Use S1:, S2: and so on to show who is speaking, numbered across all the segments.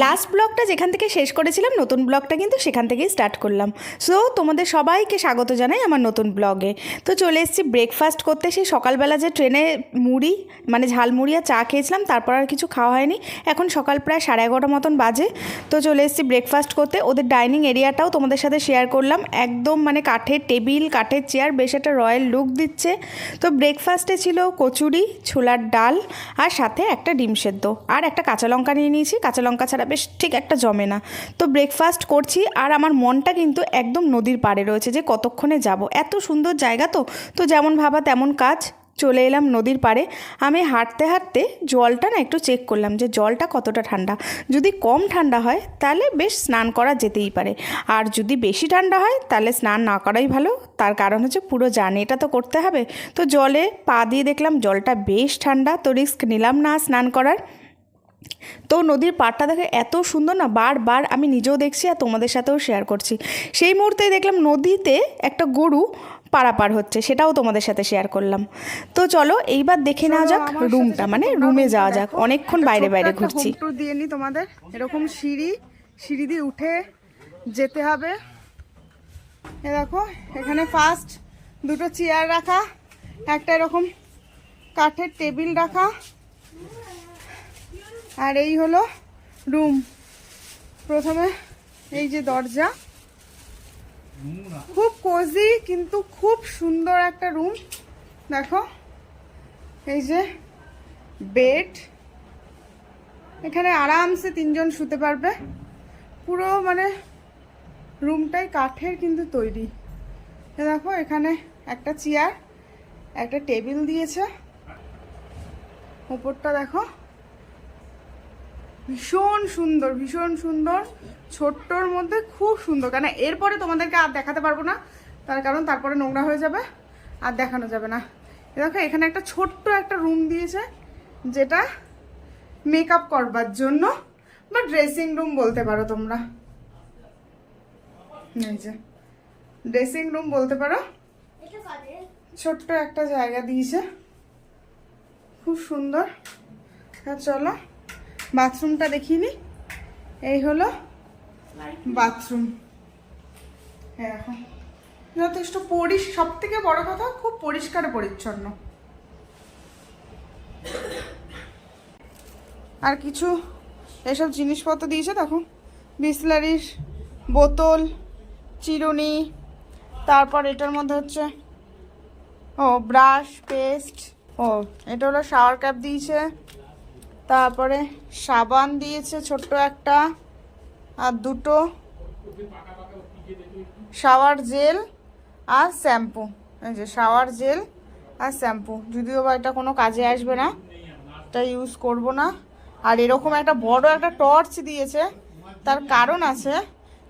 S1: Last ব্লগটা যেখান থেকে শেষ করেছিলাম, নতুন ব্লগটা কিন্তু সেখান থেকেই স্টার্ট করলাম। সো তোমাদের সবাইকে স্বাগত জানাই আমার নতুন ব্লগে তো চলে এসেছি ব্রেকফাস্ট করতে। সেই সকালবেলা যে ট্রেনে মুড়ি মানে ঝালমুড়ি আর চা খেয়েছিলাম, তারপর আর কিছু খাওয়া হয়নি। এখন সকাল প্রায় সাড়ে এগারোটা মতন বাজে। তো চলে এসেছি ব্রেকফাস্ট করতে। ওদের ডাইনিং এরিয়াটাও তোমাদের সাথে শেয়ার করলাম। একদম মানে কাঠের টেবিল কাঠের চেয়ার বেশ একটা রয়্যাল লুক দিচ্ছে। তো ব্রেকফাস্টে ছিল কচুরি, ছোলার ডাল, আর সাথে একটা ডিম সেদ্ধ। আর একটা কাঁচা লঙ্কা নিয়ে নিয়েছি। কাঁচা লঙ্কা ছাড়া বেশ ঠিক একটা জমে না। তো ব্রেকফাস্ট করছি আর আমার মনটা কিন্তু একদম নদীর পাড়ে রয়েছে যে কতক্ষণে যাব। এত সুন্দর জায়গা তো। তো যেমন ভাবা তেমন কাজ। চলে এলাম নদীর পাড়ে। আমি হাঁটতে হাঁটতে জলটা না একটু চেক করলাম যে জলটা কতটা ঠান্ডা। যদি কম ঠান্ডা হয় তাহলে বেশ স্নান করা যেতেই পারে। আর যদি বেশি ঠান্ডা হয় তাহলে স্নান না করাই ভালো। তার কারণ হচ্ছে পুরো জার্নিটা তো করতে হবে। তো জলে পা দিয়ে দেখলাম জলটা বেশ ঠান্ডা। তো রিস্ক নিলাম না স্নান করার। তো নদীর পাড়টা দেখে এত সুন্দর না? বারবার আমি নিজেও দেখছি আর তোমাদের সাথেও শেয়ার করছি। সেই মুহূর্তেই দেখলাম নদীতে একটা গরু পারাপার হচ্ছে সেটাও তোমাদের সাথে শেয়ার করলাম। তো চলো এইবার দেখে নেওয়া যাক রুমটা মানে রুমে যাওয়া যাক। অনেকক্ষণ বাইরে বাইরে ঘুরছি।
S2: দিয়ে নি তোমাদের। এরকম সিঁড়ি সিঁড়ি দিয়ে উঠে যেতে হবে। এ দেখো এখানে ফার্স্ট দুটো চেয়ার রাখা একটা এরকম কাঠের টেবিল রাখা। আর এই হলো রুম। প্রথমে এই যে দরজা। খুব কোজি কিন্তু খুব সুন্দর একটা রুম। দেখো এই যে বেড এখানে আরামসে তিনজন শুতে পারবে। পুরো মানে রুমটাই কাঠের কিন্তু তৈরি। দেখো এখানে একটা চেয়ার একটা টেবিল দিয়েছে। উপরটা দেখো ভীষণ সুন্দর ভীষণ সুন্দর। ছোট্টর মধ্যে খুব সুন্দর। কেন এরপরে তোমাদেরকে আর দেখাতে পারব না। তার কারণ তারপরে নোংরা হয়ে যাবে আর দেখানো যাবে না। দেখো এখানে একটা ছোট্ট একটা রুম দিয়েছে যেটা মেকআপ করবার জন্য বা ড্রেসিং রুম বলতে পারো তোমরা। এই যে ড্রেসিং রুম বলতে পারো। ছোট্ট একটা জায়গা দিয়েছে। খুব সুন্দর। হ্যাঁ চলো বাথরুমটা দেখিনি। এই হলো বাথরুম। যথেষ্ট পরিষ সব থেকে বড় কথা, খুব পরিষ্কার পরিচ্ছন্ন। আর কিছু এসব জিনিসপত্র দিয়েছে, দেখো। বিসলারির বোতল, চিরুনি, তারপর এটার মধ্যে হচ্ছে, ও, ব্রাশ, পেস্ট, ও, এটা হলো শাওয়ার ক্যাপ দিয়েছে। তারপরে সাবান দিয়েছে ছোট্ট একটা আর দুটো। শাওয়ার জেল আর শ্যাম্পু। এই যে শাওয়ার জেল আর শ্যাম্পু। যদিও বা এটা কোনো কাজে আসবে না, এটা ইউজ করব না। আর এরকম একটা বড় একটা টর্চ দিয়েছে, তার কারণ আছে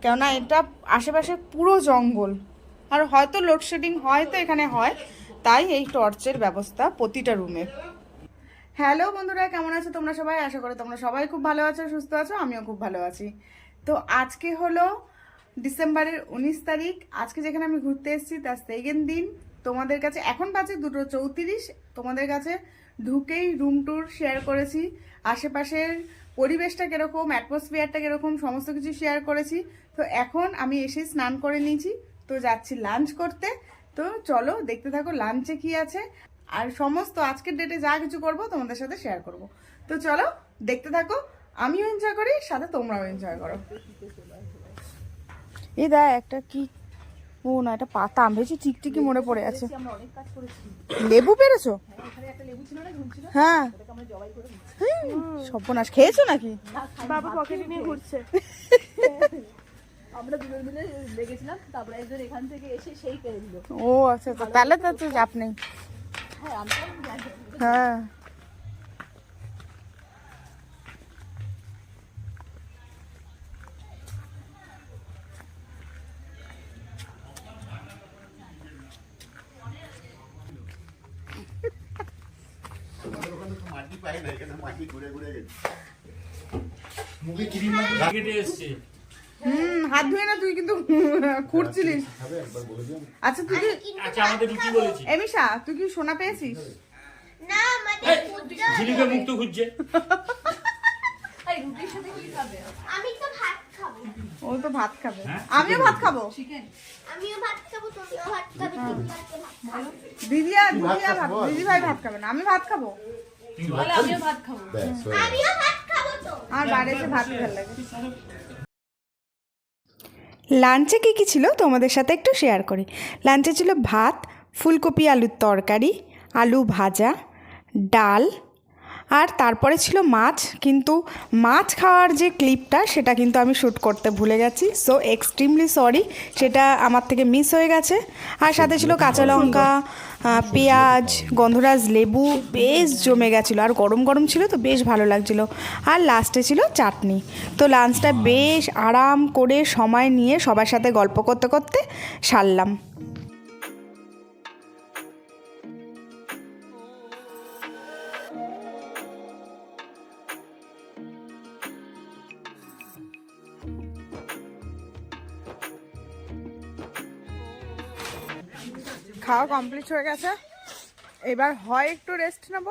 S2: কেননা এটা আশেপাশে পুরো জঙ্গল। আর হয়তো লোডশেডিং হয়তো এখানে হয়, তাই এই টর্চের ব্যবস্থা প্রতিটা রুমে হ্যালো বন্ধুরা, কেমন আছো তোমরা সবাই? আশা করি তোমরা সবাই খুব ভালো আছো, সুস্থ আছো, আমিও খুব ভালো আছি। তো আজকে হলো ডিসেম্বরের উনিশ তারিখ। আজকে যেখানে আমি ঘুরতে এসেছি, তার সেকেন্ড দিন। তোমাদের কাছে এখন বাজে দুটো চৌত্রিশ। তোমাদের কাছে ঢুকেই রুম ট্যুর শেয়ার করেছি। আশেপাশের পরিবেশটা কীরকম অ্যাটমসফিয়ারটা কীরকম, সমস্ত কিছু শেয়ার করেছি। তো এখন আমি এসে স্নান করে নিয়েছি। তো যাচ্ছি লাঞ্চ করতে। তো চলো দেখতে থাকো লাঞ্চে কি আছে। আর সমস্ত আজকের ডেটে যা কিছু করব তোমাদের সাথে শেয়ার করব। তো চলো দেখতে থাকো আমিও এনজয় করি সাথে তোমরাও এনজয় করো। এই দেখ একটা কি ও না এটা পাতা আমি ভেবেছি টিকটিকি মনে পড়ে আছে। লেবু পেরেছ? হ্যাঁ হুম, সর্বনাশ। খেয়েছো নাকি?
S3: বাবা পকেটে নিয়ে ঘুরছে। আমরা দুজন মিলে লেগেছিলাম তারপরে একজন এখান থেকে এসে সেই দিল।
S2: ও আচ্ছা আচ্ছা তাহলে তো তো চাপ নেই।
S3: হ্যাঁ। আমি তো
S4: মাটি পাই না এখানে মাটি ঘুরে ঘুরে গেছে।
S5: মুখে ক্রিম কেটে এসছে।
S2: হুম হাত ধুয়ে না তুই কিন্তু খুঁড়ছিলিস। আচ্ছা তুই
S5: আচ্ছা আমাদের রুটি বলেছি।
S2: এমিশা তুই কি সোনা পেয়েছিস?
S5: ঝিলিকে মুক্ত খুঁজছে।
S3: এই রুটির সাথে কি খাবে? খাবে
S6: আমি তো ভাত খাব।
S2: ও তো ভাত খাবে। আমিও ভাত খাব।
S3: চিকেন
S6: আমিও ভাত খাব তুমিও ভাত খাবে তিনজনকে ভাত খাব।
S2: দিদিয়া দিদিয়া ভাত দিদি ভাই ভাত খাবে না আমি ভাত খাব।
S3: আমিও ভাত খাব।
S4: ব্যাস
S6: আমিও ভাত খাব তো।
S2: আমার বাইরে এসে ভাত খেতে লাগে
S1: লাঞ্চে কী কী ছিল তোমাদের সাথে একটু শেয়ার করি? লাঞ্চে ছিল ভাত, ফুলকপি, আলুর তরকারি, আলু ভাজা, ডাল আর তারপরে ছিল মাছ কিন্তু মাছ খাওয়ার যে ক্লিপটা সেটা কিন্তু আমি শ্যুট করতে ভুলে গেছি। সো এক্সট্রিমলি সরি সেটা আমার থেকে মিস হয়ে গেছে। আর সাথে ছিল কাঁচা লঙ্কা পেঁয়াজ গন্ধরাজ লেবু বেশ জমে গেছিল। আর গরম গরম ছিল তো বেশ ভালো লাগছিল। আর লাস্টে ছিল চাটনি। তো লাঞ্চটা বেশ আরাম করে সময় নিয়ে সবার সাথে গল্প করতে করতে সারলাম।
S2: খাওয়া কমপ্লিট হয়ে গেছে। এবার হয় একটু রেস্ট নেব,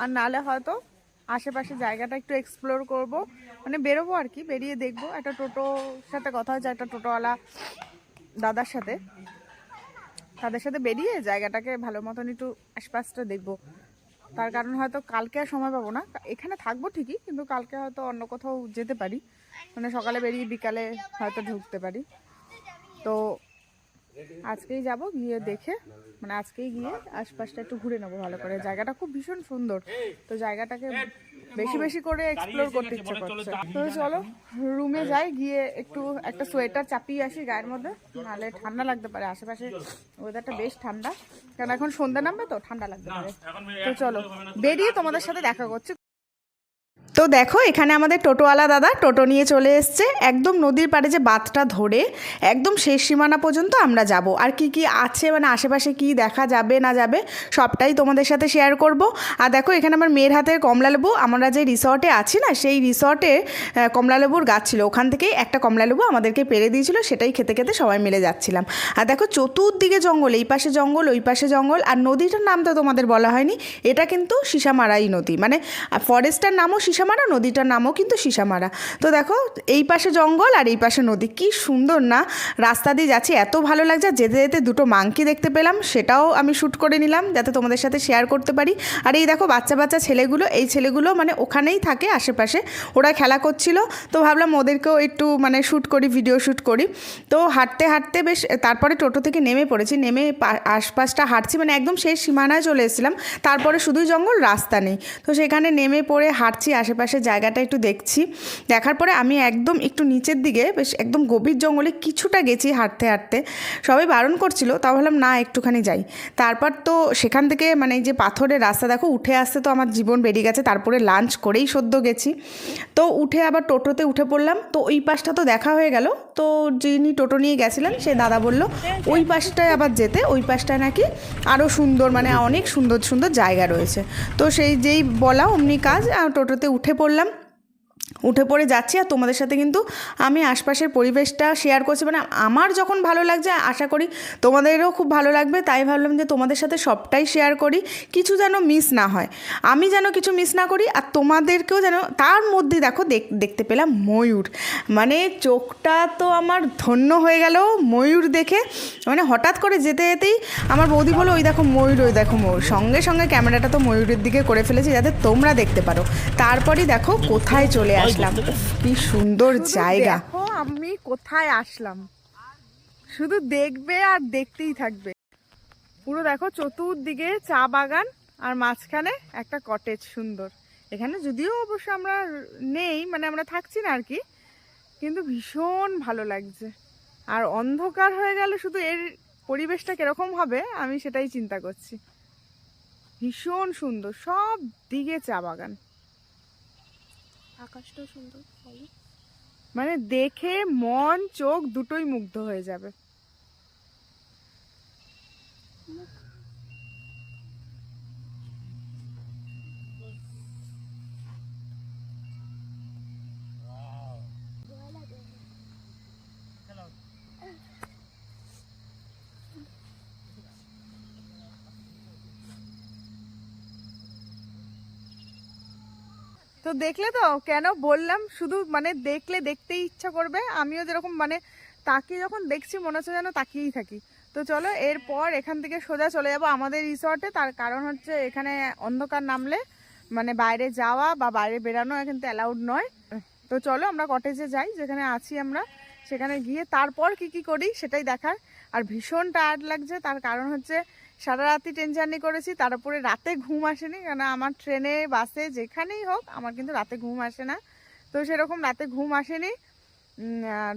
S2: আর নালে হয়তো আশেপাশে জায়গাটা একটু এক্সপ্লোর করব। মানে বেরোবো আর কি, বেরিয়ে দেখব। একটা টোটোর সাথে কথা হয়েছে, একটা টোটোওয়ালা দাদার সাথে। তাদের সাথে বেরিয়ে জায়গাটাকে ভালো মতন একটু আশপাশটা দেখব। তার কারণ হয়তো কালকে আর সময় পাবো না। এখানে থাকব ঠিকই, কিন্তু কালকে হয়তো অন্য কোথাও যেতে পারি। মানে সকালে বেরিয়ে বিকালে হয়তো ঢুকতে পারি। তো আজকেই যাব গিয়ে দেখে মানে আজকেই গিয়ে আশপাশটা একটু ঘুরে নেব ভালো করে। জায়গাটা খুব ভীষণ সুন্দর। তো জায়গাটাকে বেশি বেশি করে এক্সপ্লোর করতে ইচ্ছে করছে। তো চলো রুমে যাই, গিয়ে একটু একটা সোয়েটার চাপিয়ে আসি গায়ের মধ্যে। নাহলে ঠান্ডা লাগতে পারে, আশেপাশে ওয়েদারটা বেশ ঠান্ডা। কারণ এখন সন্ধ্যা নামবে তো, ঠান্ডা লাগতে পারে। তো চলো, বেরিয়ে তোমাদের সাথে দেখা করছি।
S1: তো দেখো, এখানে আমাদের টোটোওয়ালা দাদা টোটো নিয়ে চলে এসছে। একদম নদীর পাড়ে যে বাঁধটা ধরে, একদম শেষ সীমানা পর্যন্ত আমরা যাব। আর কি কি আছে মানে আশেপাশে কি দেখা যাবে না যাবে, সবটাই তোমাদের সাথে শেয়ার করব। আর দেখো, এখানে আমার মেয়ের হাতের কমলালেবু। আমরা যে রিসর্টে আছি না, সেই রিসর্টে কমলালেবুর গাছ ছিল। ওখান থেকেই একটা কমলালেবু আমাদেরকে পেরে দিয়েছিল, সেটাই খেতে খেতে সবাই মিলে যাচ্ছিলাম। আর দেখো, চতুর্দিকে জঙ্গল, এই পাশে জঙ্গল, ওই পাশে জঙ্গল। আর নদীটার নাম তো তোমাদের বলা হয়নি, এটা কিন্তু সিসামারাই নদী। মানে ফরেস্টটার নামও সিসামারা, নদীটার নামও কিন্তু সিসামারা। তো দেখো, এই পাশে জঙ্গল আর এই পাশে নদী। কি সুন্দর না? রাস্তা দিয়ে যাচ্ছি, এত ভালো লাগছে। যেতে যেতে দুটো মাংকি দেখতে পেলাম, সেটাও আমি শ্যুট করে নিলাম, যাতে তোমাদের সাথে শেয়ার করতে পারি। আর এই দেখো, বাচ্চা বাচ্চা ছেলেগুলো, এই ছেলেগুলো মানে ওখানেই থাকে আশেপাশে। ওরা খেলা করছিল, তো ভাবলাম ওদেরকেও একটু মানে শ্যুট করি ভিডিও শ্যুট করি। তো হাঁটতে হাঁটতে বেশ, তারপরে টোটো থেকে নেমে পড়েছি। নেমে আশপাশটা হাঁটছি মানে একদম শেষ সীমানায় চলে এসেছিলাম। তারপরে শুধুই জঙ্গল, রাস্তা নেই। তো সেখানে নেমে পড়ে হাঁটছি আশেপাশে জায়গাটা একটু দেখছি। দেখার পরে আমি একদম একটু নিচের দিকে বেশ একদম গভীর জঙ্গলে কিছুটা গেছি হাঁটতে হাঁটতে। সবাই বারণ করছিল তা ভাবলাম না একটুখানি যাই। তারপর তো সেখান থেকে মানে এই যে পাথরের রাস্তা দেখো উঠে আসতে তো আমার জীবন বেরিয়ে গেছে তারপরে লাঞ্চ করেই সদ্য গেছি। তো উঠে আবার টোটোতে উঠে পড়লাম তো ওই পাশটা তো দেখা হয়ে গেল। তো যিনি টোটো নিয়ে গেছিলেন সে দাদা বলল ওই পাশটায় আবার যেতে ওই পাশটায় নাকি আরও সুন্দর মানে অনেক সুন্দর সুন্দর জায়গা রয়েছে। তো সেই যেই বলা অমনি কাজ আহ, টোটোতে উঠে পড়লাম। উঠে পড়ে যাচ্ছি আর তোমাদের সাথে কিন্তু আমি আশপাশের পরিবেশটা শেয়ার করছি। মানে আমার যখন ভালো লাগছে, আশা করি তোমাদেরও খুব ভালো লাগবে। তাই ভাবলাম যে তোমাদের সাথে সবটাই শেয়ার করি। কিছু যেন মিস না হয়। আমি যেন কিছু মিস না করি আর তোমাদেরকেও যেন, তার মধ্যে দেখো দেখ- দেখতে পেলাম ময়ূর। মানে চোখটা তো আমার ধন্য হয়ে গেল ময়ূর দেখে। মানে হঠাৎ করে যেতে যেতেই আমার বৌদি বলো ওই দেখো ময়ূর, ওই দেখো ময়ূর। সঙ্গে সঙ্গে ক্যামেরাটা তো ময়ূরের দিকে করে ফেলেছি যাতে তোমরা দেখতে পারো। তারপরেই দেখো কোথায় চলে আসলাম কি সুন্দর জায়গা।
S2: দেখো আমি কোথায় আসলাম। শুধু দেখবে আর দেখতেই থাকবে। পুরো দেখো চতুর্দিকে চা বাগান আর মাঝখানে একটা কটেজ সুন্দর। এখানে যদিও অবশ্য আমরা নেই মানে আমরা থাকছি না আর কি কিন্তু ভীষণ ভালো লাগছে। আর অন্ধকার হয়ে গেল শুধু এর পরিবেশটা কীরকম হবে আমি সেটাই চিন্তা করছি। ভীষণ সুন্দর সব দিকে চা বাগান।
S6: সুন্দর
S2: মানে দেখে মন চোখ দুটোই মুগ্ধ হয়ে যাবে। তো দেখলে তো, কেন বললাম? শুধু মানে দেখলে দেখতেই ইচ্ছা করবে। আমিও যেরকম মানে তাকিয়ে যখন দেখছি, মনে হচ্ছে যেন তাকিয়েই থাকি। তো চলো, এরপর এখান থেকে সোজা চলে যাব আমাদের রিসর্টে তার কারণ হচ্ছে এখানে অন্ধকার নামলে মানে বাইরে যাওয়া বা বাইরে বেরানো কিন্তু অ্যালাউড নয়। তো চলো, আমরা কটেজে যাই, যেখানে আছি আমরা। সেখানে গিয়ে তারপর কি কি করি সেটাই দেখার। আর ভীষণ টায়ার্ড লাগছে, তার কারণ হচ্ছে সারা রাতি ট্রেন জার্নি করেছি তার উপরে রাতে ঘুম আসেনি, কেন আমার ট্রেনে বাসে যেখানেই হোক, আমার কিন্তু রাতে ঘুম আসে না। তো সেরকম রাতে ঘুম আসেনি।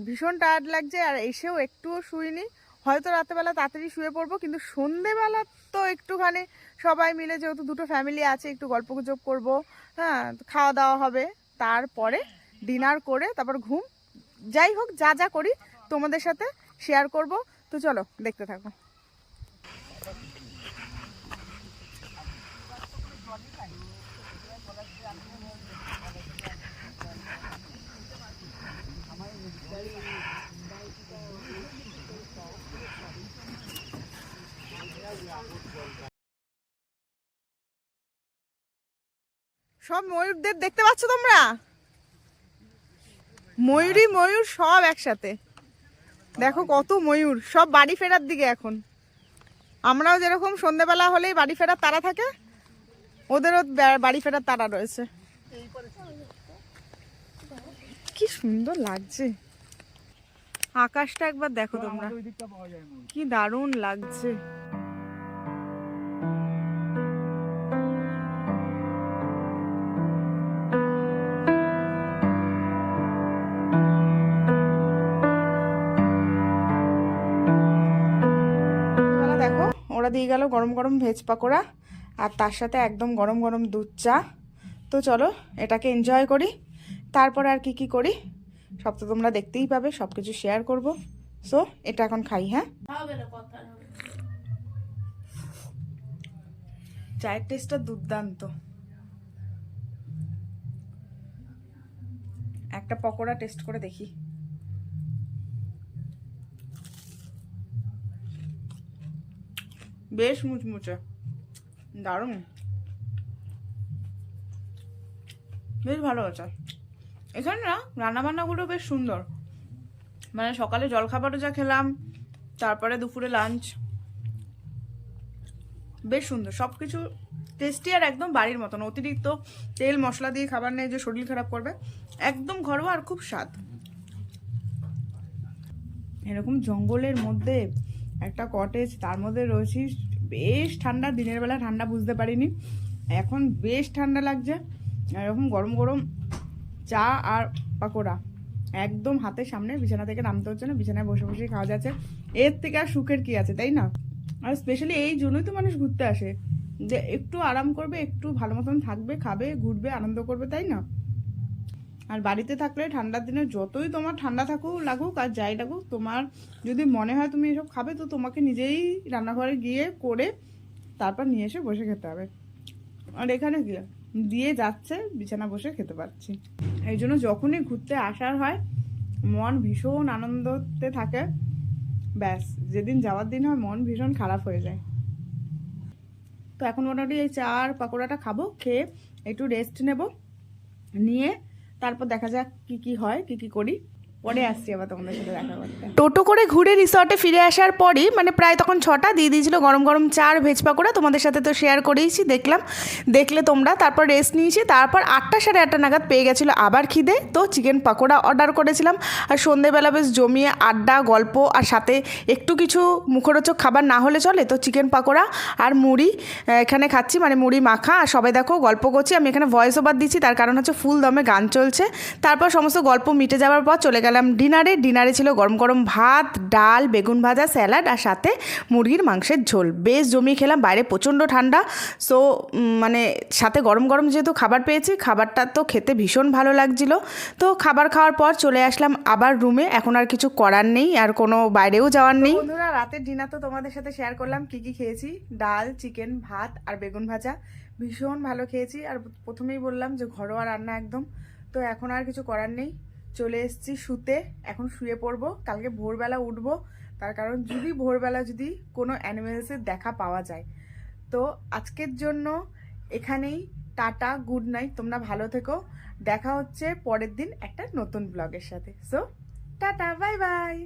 S2: ভীষণ টায়ার্ড লাগছে, আর এসেও একটুও শুইনি। হয়তো রাতেবেলা তাড়াতাড়ি শুয়ে পড়ব, কিন্তু সন্ধেবেলা তো একটুখানি সবাই মিলে যেহেতু দুটো ফ্যামিলি আছে, একটু গল্প গুজব করব হ্যাঁ খাওয়া দাওয়া হবে। তারপরে ডিনার করে তারপর ঘুম, যাই হোক, যা যা করি তোমাদের সাথে শেয়ার করব। তো চলো, দেখতে থাকো। সব ময়ূরদের দেখতে পাচ্ছ তোমরা? ময়ূরই ময়ূর সব একসাথে। দেখো কত ময়ূর, সব বাড়ি ফেরার দিকে এখন। আমরাও যেরকম সন্ধেবেলা হলেই বাড়ি ফেরার তারা থাকে, ওদেরও বাড়ি ফেরার তারা রয়েছে। কি সুন্দর লাগছে। আকাশটা একবার দেখো তোমরা। কি দারুণ লাগছে। ওরা দিয়ে গেল, গরম গরম ভেজ পাকোড়া, আর তার সাথে একদম গরম গরম দুধ চা। তো চলো, এটাকে এনজয় করি। তারপর আর কি কি করি? সব তো তোমরা দেখতেই পাবে সব কিছু শেয়ার করব। সো এটা এখন খাই হ্যাঁ? চায়ের টেস্টটা দুর্দান্ত। একটা পকোড়া টেস্ট করে দেখি। বেশ মুচমুচে। দারুণ। বেশ ভালো আছে এখানে না রান্নাবান্নাগুলো বেশ সুন্দর। মানে সকালে জলখাবারও যা খেলাম, তারপরে দুপুরে লাঞ্চ বেশ সুন্দর। সব কিছু টেস্টি আর একদম বাড়ির মতন। অতিরিক্ত তেল, মশলা দিয়ে খাবার নেই যে শরীর খারাপ করবে। একদম ঘরোয়া আর খুব স্বাদ। এরকম জঙ্গলের মধ্যে একটা কটেজ তার মধ্যে রয়েছি বেশ ঠান্ডা, দিনের বেলা ঠান্ডা বুঝতে পারিনি। এখন বেশ ঠান্ডা লাগছে। এরকম গরম গরম চা আর পাকোড়া একদম হাতের সামনে, বিছানা থেকে নামতে হচ্ছে না, বিছানায় বসে বসে খাওয়া যাচ্ছে। এর থেকে আর সুখের কি আছে, তাই না? আর স্পেশালি এই জন্যই তো মানুষ ঘুরতে আসে। যে একটু আরাম করবে, একটু ভালো মতন থাকবে, খাবে, ঘুরবে, আনন্দ করবে, তাই না? আর বাড়িতে থাকলে ঠান্ডার দিনে যতই তোমার ঠান্ডা থাকুক, লাগুক আর যাই লাগুক, তোমার যদি মনে হয় তুমি এসব খাবে, তো তোমাকে নিজেই রান্নাঘরে গিয়ে করে তারপর নিয়ে এসে বসে খেতে হবে। আর এখানে কি দিয়ে যাচ্ছে, বিছানা বসে খেতে পারছি। এই জন্য যখনই ঘুরতে আসার হয়, মন ভীষণ আনন্দতে থাকে। ব্যাস, যেদিন যাওয়ার দিন হয়, মন ভীষণ খারাপ হয়ে যায়। তো এখন মোটামুটি এই চা আর পাকোড়াটা খাব, খেয়ে একটু রেস্ট নেব। নিয়ে তারপর দেখা যাক কি কি হয় কি কি করি। পরে আসছি আবার তোমাদের সাথে দেখা করতে। টোটো করে ঘুরে রিসর্টে ফিরে আসার পরই মানে প্রায় তখন ছটা, দিয়ে দিয়েছিল গরম গরম চার ভেজ পাকোড়া। তোমাদের সাথে তো শেয়ার করেইছি, দেখলাম। দেখলে তোমরা, তারপর রেস্ট নিয়েছি। তারপর আটটা সাড়ে আটটা নাগাদ পেয়ে গেছিল আবার খিদে। তো চিকেন পাকোড়া অর্ডার করেছিলাম। আর সন্ধেবেলা বেশ জমিয়ে আড্ডা, গল্প আর সাথে একটু কিছু মুখরোচক খাবার না হলে চলে, তো চিকেন পাকোড়া আর মুড়ি। এখানে খাচ্ছি মানে মুড়ি মাখা। আর সবাই দেখো, গল্প করছি। আমি এখানে ভয়েস ওভার দিচ্ছি, তার কারণ হচ্ছে ফুল দমে গান চলছে। তারপর সমস্ত গল্প মিটে যাওয়ার পর চলে গেলাম ডিনারে। ডিনারে ছিল গরম গরম ভাত ডাল বেগুন ভাজা স্যালাড আর সাথে মুরগির মাংসের ঝোল। বেশ জমিয়ে খেলাম বাইরে প্রচণ্ড ঠান্ডা। সো মানে সাথে গরম গরম যেহেতু খাবার পেয়েছি খাবারটা তো খেতে ভীষণ ভালো লাগছিল। তো খাবার খাওয়ার পর চলে আসলাম আবার রুমে এখন আর কিছু করার নেই আর কোনো বাইরেও যাওয়ার নেই। বন্ধুরা রাতের ডিনার তো তোমাদের সাথে শেয়ার করলাম। কি কি খেয়েছি? ডাল চিকেন ভাত আর বেগুন ভাজা। ভীষণ ভালো খেয়েছি। আর প্রথমেই বললাম যে ঘরোয়া রান্না একদম। তো এখন আর কিছু করার নেই। চলে এসেছি শুতে। এখন শুয়ে পড়ব। কালকে ভোরবেলা উঠবো। তার কারণ যদি ভোরবেলা যদি কোনো অ্যানিমেলসের দেখা পাওয়া যায়। তো আজকের জন্য এখানেই টাটা গুড নাইট তোমরা ভালো থেকো। দেখা হচ্ছে পরের দিন একটা নতুন ব্লগের সাথে। So tata bye bye